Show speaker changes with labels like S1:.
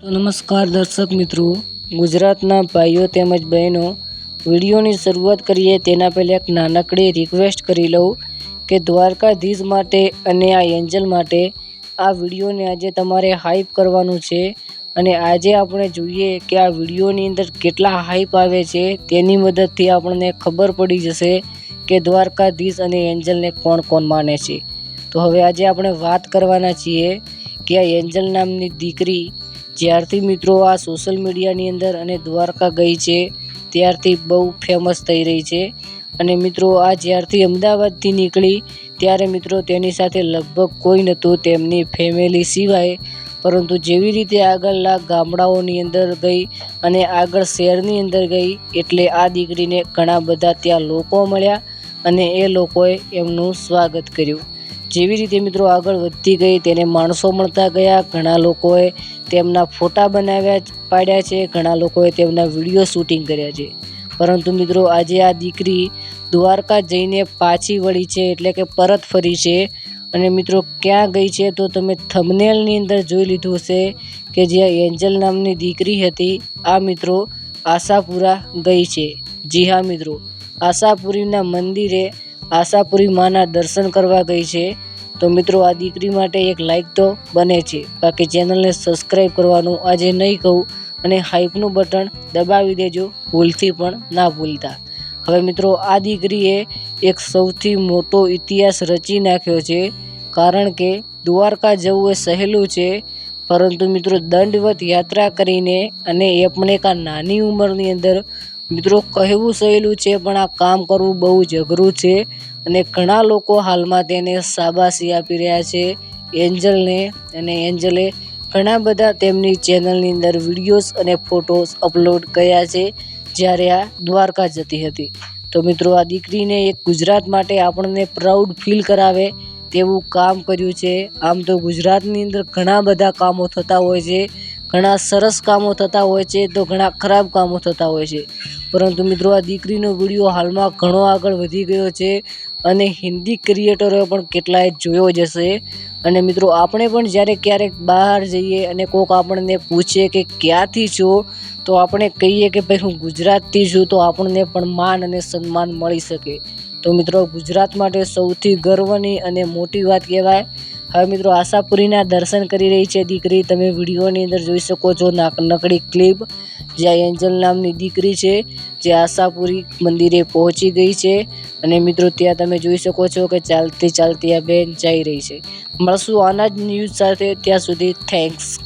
S1: તો નમસ્કાર દર્શક મિત્રો, ગુજરાતના ભાઈઓ તેમજ બહેનો, વિડીયોની શરૂઆત કરીએ તેના પહેલાં એક નાનકડી રિક્વેસ્ટ કરી લઉં કે દ્વારકાધીશ માટે અને આ એન્જલ માટે આ વિડીયોને આજે તમારે હાઈપ કરવાનું છે અને આજે આપણે જોઈએ કે આ વિડીયોની અંદર કેટલા હાઈપ આવે છે તેની મદદથી આપણને ખબર પડી જશે કે દ્વારકાધીશ અને એન્જલને કોણ કોણ માને છે. તો હવે આજે આપણે વાત કરવાના છીએ કે આ એન્જલ નામની દીકરી જ્યારથી મિત્રો આ સોશિયલ મીડિયાની અંદર અને દ્વારકા ગઈ છે, ત્યારથી બહુ ફેમસ થઈ રહી છે. અને મિત્રો આ જ્યારથી અમદાવાદથી નીકળી, ત્યારે મિત્રો તેની સાથે લગભગ કોઈ નહોતું, તેમની ફેમિલી સિવાય. પરંતુ જેવી રીતે આગળના ગામડાઓની અંદર ગઈ અને આગળ શહેરની અંદર ગઈ, એટલે આ દીકરીને ઘણા બધા ત્યાં લોકો મળ્યા અને એ લોકોએ એમનું સ્વાગત કર્યું. જેવી રીતે મિત્રો આગળ વધતી ગઈ તેને માણસો મળતા ગયા. ઘણા લોકોએ તેમના ફોટા બનાવ્યા પાડ્યા છે. ઘણા લોકોએ તેમના વીડિયો શૂટિંગ કર્યા છે. પરંતુ મિત્રો આજે આ દીકરી દ્વારકા જઈને પાછી વળી છે, એટલે કે પરત ફરી છે. અને મિત્રો ક્યાં ગઈ છે તો તમે થમનેલની અંદર જોઈ લીધું હશે કે જ્યાં એન્જલ નામની દીકરી હતી. આ મિત્રો આશાપુરા ગઈ છે. જી હા મિત્રો, આશાપુરીના મંદિરે આશાપુરી માના દર્શન કરવા ગઈ છે. તો મિત્રો, આ દીકરી માટે એક લાઈક તો બને છે. બાકી ચેનલને સબસ્ક્રાઈબ કરવાનું આજે નહીં કહું અને હાઈપનું બટન દબાવી દેજો, ભૂલથી પણ ના ભૂલતા. હવે મિત્રો, આ દીકરીએ એક સૌથી મોટો ઇતિહાસ રચી નાખ્યો છે. કારણ કે દ્વારકા જવું એ સહેલું છે. પરંતુ મિત્રો, દંડવત યાત્રા કરીને અને એ પણ એક આ નાની ઉંમરની અંદર મિત્રો કહેવું સહેલું છે, પણ આ કામ કરવું બહુ જ અઘરું છે અને ઘણા લોકો હાલમાં તેને શાબાશી આપી રહ્યા છે. એન્જલને અને એન્જલે ઘણા બધા તેમની ચેનલની અંદર વિડીયોઝ અને ફોટોઝ અપલોડ કર્યા છે જ્યારે આ દ્વારકા જતી હતી. તો મિત્રો, આ દીકરીને એક ગુજરાત માટે આપણને પ્રાઉડ ફીલ કરાવે તેવું કામ કર્યું છે. આમ તો ગુજરાતની અંદર ઘણા બધા કામો થતા હોય છે, ઘણા સરસ કામો થતા હોય છે, તો ઘણા ખરાબ કામો થતા હોય છે. પરંતુ મિત્રો, આ દીકરીનો વીડિયો હાલમાં ઘણો આગળ વધી ગયો છે અને હિન્દી ક્રિએટરોએ પણ કેટલાય જોયો જ હશે. અને મિત્રો, આપણે પણ જ્યારે ક્યારેક બહાર જઈએ અને કોક આપણને પૂછે કે ક્યાંથી છો, તો આપણે કહીએ કે ભાઈ, હું ગુજરાતથી છું, તો આપણને પણ માન અને સન્માન મળી શકે. તો મિત્રો, ગુજરાત માટે સૌથી ગર્વની અને મોટી વાત કહેવાય. હવે મિત્રો, આશાપુરીના દર્શન કરી રહી છે દીકરી. તમે વિડીયોની અંદર જોઈ શકો છો નાક નકડી ક્લિપ. જ્યાં એન્જલ નામની દીકરી છે, જે આશાપુરી મંદિરે પહોંચી ગઈ છે. અને મિત્રો, ત્યાં તમે જોઈ શકો છો કે ચાલતી ચાલતી આ બેન જઈ રહી છે. મળશું આના જ ન્યૂઝ સાથે, ત્યાં સુધી થેન્ક્સ